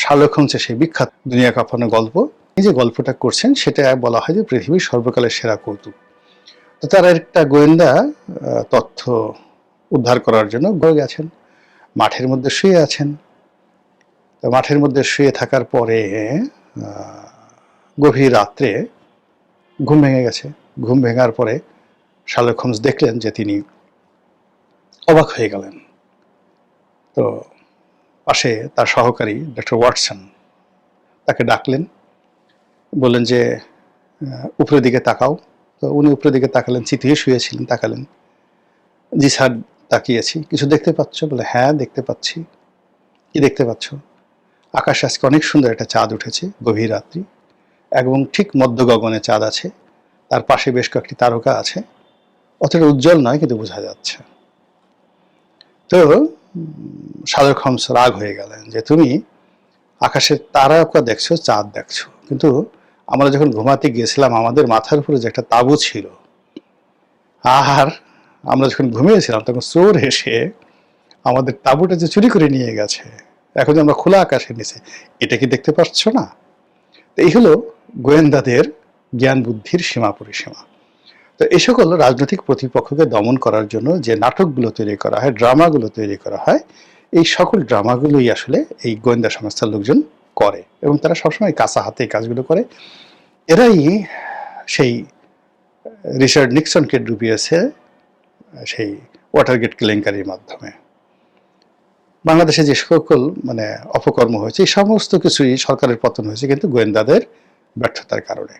Sherlock হোমসের সেই বিখ্যাত দুনিয়া কাঁপানো গল্প। এই যে গল্পটা করছেন, সেটা বলা হয় যে পৃথিবীর সর্বকালের সেরা কৌতুক। তো তার একটা গোয়েন্দা তথ্য উদ্ধার করার জন্য গড়ে গেছেন, মাঠের মধ্যে শুয়ে আছেন। তো মাঠের মধ্যে শুয়ে থাকার পরে গভীর রাত্রে ঘুম ভেঙে গেছে। ঘুম ভেঙার পরে শার্লক হোমস দেখলেন যে তিনি অবাক হয়ে গেলেন। তো পাশে তার সহকারী ডক্টর ওয়াটসন তাকে ডাকলেন। বললেন যে উপরের দিকে তাকাও। তো উনি উপরের দিকে তাকালেন চিতিয়ে শুয়েছিলেন, তাকালেন। জি স্যার, তাকিয়েছি। কিছু দেখতে পাচ্ছ? বলে হ্যাঁ দেখতে পাচ্ছি। কি দেখতে পাচ্ছ? আকাশে আজকে অনেক সুন্দর একটা চাঁদ উঠেছে, গভীর রাত্রি। এবং ঠিক মধ্য গগনে চাঁদ আছে। তার পাশে বেশ কয়েকটি তারকা আছে। অতটা উজ্জ্বল নয়, কিন্তু বোঝা যাচ্ছে। তো সাদর খমস রাগ হয়ে গেলেন যে তুমি আকাশের তারকা দেখছ, চাঁদ দেখছ। কিন্তু আমরা যখন ঘুমাতে গিয়েছিলাম, আমাদের মাথার উপরে যে একটা তাবু ছিল, আর আমরা যখন ঘুমিয়েছিলাম, তখন চোর এসে আমাদের তাঁবুটা যে চুরি করে নিয়ে গেছে, এখন যে আমরা খোলা আকাশের নিচে, এটা কি দেখতে পাচ্ছ না? এই হলো গোয়েন্দাদের জ্ঞান বুদ্ধির সীমা পরিসীমা। তো এই সকল রাজনৈতিক প্রতিপক্ষকে দমন করার জন্য যে নাটকগুলো তৈরি করা হয়, ড্রামাগুলো তৈরি করা হয়, এই সকল ড্রামাগুলোই আসলে এই গোয়েন্দা সংস্থার লোকজন করে এবং তারা সবসময় কাঁচা হাতে কাজগুলো করে। এরাই সেই রিচার্ড নিক্সনকে ডুবিয়েছে সেই ওয়াটারগেট কেলেঙ্কারির মাধ্যমে। বাংলাদেশে যে সকল মানে অপকর্ম হয়েছে, এই সমস্ত কিছুই সরকারের পতন হয়েছে কিন্তু গোয়েন্দাদের ব্যর্থতার কারণে।